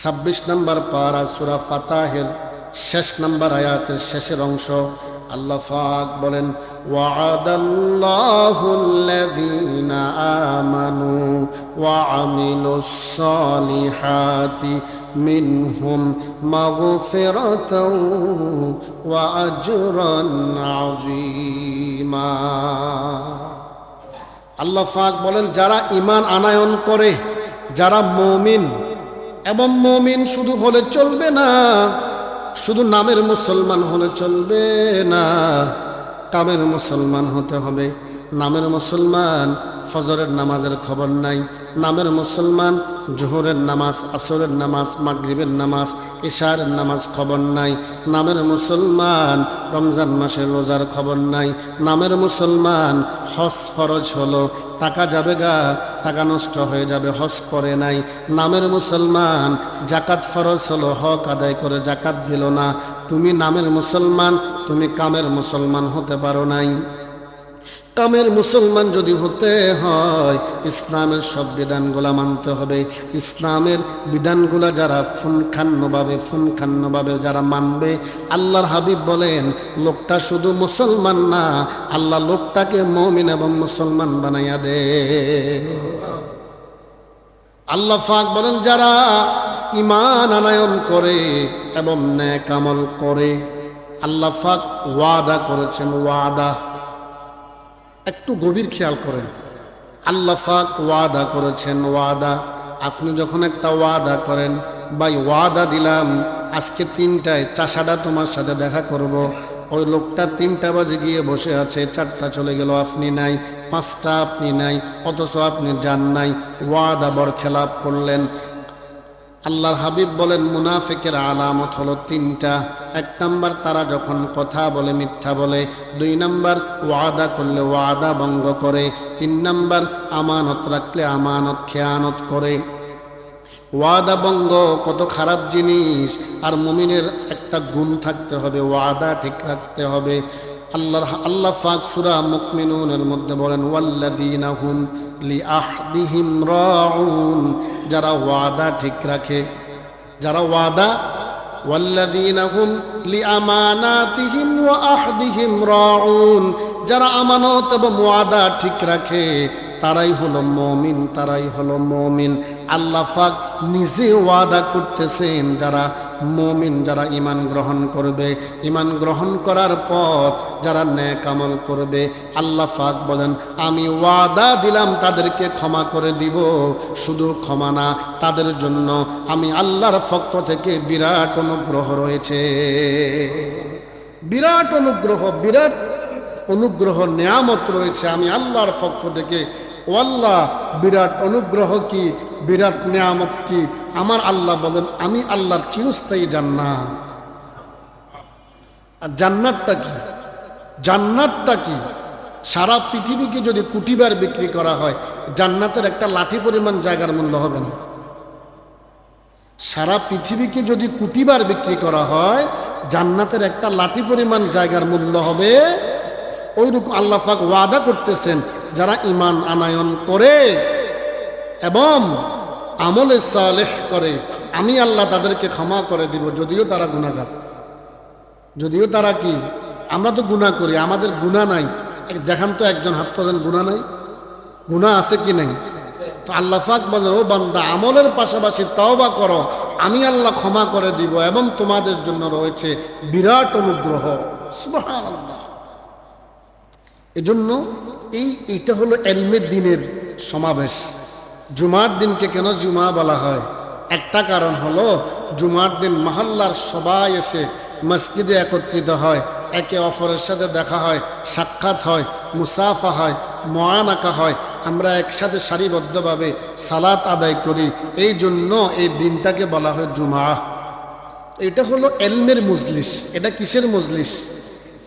ছাব্বিশ নম্বর পারা সুরা ফাতাহের শেষ নম্বর আয়াতের শেষের অংশ আল্লাহ ফাক বলেন ওয়াদাল্লাহুল্লাযীনা আমানু ওয়া আমিলুস সালিহাতি মিনহুম মাগফিরাতাও ওয়া আজরান আযীমা। আল্লাহ ফাক বলেন, যারা ইমান আনায়ন করে, যারা মমিন এবং মমিন শুধু হলে চলবে না, শুধু নামের মুসলমান হলে চলবে না, কামের মুসলমান হতে হবে, নামের মুসলমান ফজরের নামাজের খবর নাই। নামের মুসলমান, জোহরের নামাজ, আসরের নামাজ, মাগরিবের নামাজ ইশারের নামাজ খবর নাই। নামের মুসলমান, রমজান মাসের রোজার খবর নাই। নামের মুসলমান, হজ ফরজ হলো, টাকা যাবে গা, টাকা নষ্ট হয়ে যাবে, হজ করে নাই। নামের মুসলমান জাকাত ফরজ হলো, হক আদায় করে জাকাত দিল না। তুমি নামের মুসলমান, তুমি কামের মুসলমান হতে পারো নাই। কামের মুসলমান যদি হতে হয়, ইসলামের সব বিধানগুলা মানতে হবে। ইসলামের বিধানগুলা যারা ফুনখান্নভাবে ফুনখান্নভাবে যারা মানবে, আল্লাহর হাবিব বলেন, লোকটা শুধু মুসলমান না, আল্লাহ লোকটাকে মমিন এবং মুসলমান বানাইয়া দে। আল্লাহ ফাক বলেন, যারা ইমান আনায়ন করে এবং ন্যাক আমল করে, আল্লাহ ফাক ওয়াদা করেছেন, ওয়াদা। একটু গভীর খেয়াল করেন। আল্লাহ ফাক ওয়াদা করেছেন, ওয়াদা। আপনি যখন একটা ওয়াদা করেন, ভাই, ওয়াদা দিলাম, আজকে তিনটায় চাষাটা তোমার সাথে দেখা করব। ওই লোকটা তিনটা বাজে গিয়ে বসে আছে, চারটা চলে গেল, আপনি নাই। পাঁচটা আপনি নাই, অথচ আপনি যান নাই। ওয়াদা বর খেলাপ করলেন। আল্লাহর হাবিব বলেন, মুনাফিকের আলামত হলো তিনটা। এক নাম্বার, তারা যখন কথা বলে, মিথ্যা বলে। দুই নাম্বার, ওয়াদা করলে ওয়াদা ভঙ্গ করে। তিন নাম্বার, আমানত রাখলে আমানত, খেয়ানত করে। ওয়াদা ভঙ্গ, কত খারাপ জিনিস। আর মুমিনের একটা গুণ থাকতে হবে, ওয়াদা ঠিক রাখতে হবে। আল্লাহ আল্লাহ ফাক সুরা মুকমিনুনের মধ্যে বলেন ওয়াল্লাদিনা হুম লি আহদিহিম রাউন যারা ওয়াদা ঠিক রাখে। যারা ওয়াদা ওয়াল্লাদিনা হুম লি আমানাতিহিম ওয়া আহদিহিম রাউন যারা আমানত এবং ওয়াদা ঠিক রাখে। তারাই হলো মমিন, তারাই হলো মমিন। আল্লাহ ফাক নিজে ওয়াদা করতেছেন যারা মমিন, যারা ইমান গ্রহণ করবে। ইমান গ্রহণ করার পর যারা ন্যাক আমল করবে, আল্লাহ ফাক বলেন, আমি ওয়াদা দিলাম তাদেরকে ক্ষমা করে দিব। শুধু ক্ষমা না, তাদের জন্য আমি আল্লাহর পক্ষ থেকে বিরাট অনুগ্রহ রয়েছে। বিরাট অনুগ্রহ বিরাট অনুগ্রহ, নেয়ামত রয়েছে। আমি আল্লাহর পক্ষ থেকে ও আল্লাহ বিরাট অনুগ্রহ কি, বিরাট নেয়ামত কি? আমার আল্লাহ বলেন, আমি আল্লাহর চিরস্থায়ী জান্নাত। আর জান্নাতটা কি? জান্নাতটা কি? সারা পৃথিবীকে যদি কুটিবার বিক্রি করা হয়, জান্নাতের একটা লাঠি পরিমাণ জায়গার মূল্য হবে না। সারা পৃথিবীকে যদি কুটিবার বিক্রি করা হয়, জান্নাতের একটা লাঠি পরিমাণ জায়গার মূল্য হবে। ওইরকম আল্লাহ পাক ওয়াদা করতেছেন যারা ইমান আনায়ন করে এবং আমলে সালেহ করে, আমি আল্লাহ তাদেরকে ক্ষমা করে দিব, যদিও তারা গুণাগার যদিও তারা কি? আমরা তো গুণা করি, আমাদের গুণা নাই। দেখান তো একজন হাত পাবেন গুণা নাই? গুণা আছে কি নাই? তো আল্লাহ ফাক বলেন, ও বান্দা, আমলের পাশাপাশি তওবা করো, আমি আল্লাহ ক্ষমা করে দিব এবং তোমাদের জন্য রয়েছে বিরাট অনুগ্রহ। এজন্য এই এটা হলো এলমের দিনের সমাবেশ। জুমার দিনকে কেন জুমা বলা হয়? একটা কারণ হলো, জুমার দিন মহল্লার সবাই এসে মসজিদে একত্রিত হয়, একে অপরের সাথে দেখা হয়, সাক্ষাৎ হয়, মুসাফা হয়, ময়ানাকা হয়। আমরা একসাথে সারিবদ্ধভাবে সালাত আদায় করি। এই জন্য এই দিনটাকে বলা হয় জুমা। এটা হলো এলমের মজলিস। এটা কিসের মজলিস?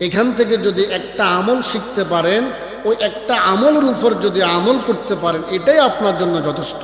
এখান থেকে যদি একটা আমল শিখতে পারেন ওই একটা আমলের উপর যদি আমল করতে পারেন এটাই আপনার জন্য যথেষ্ট।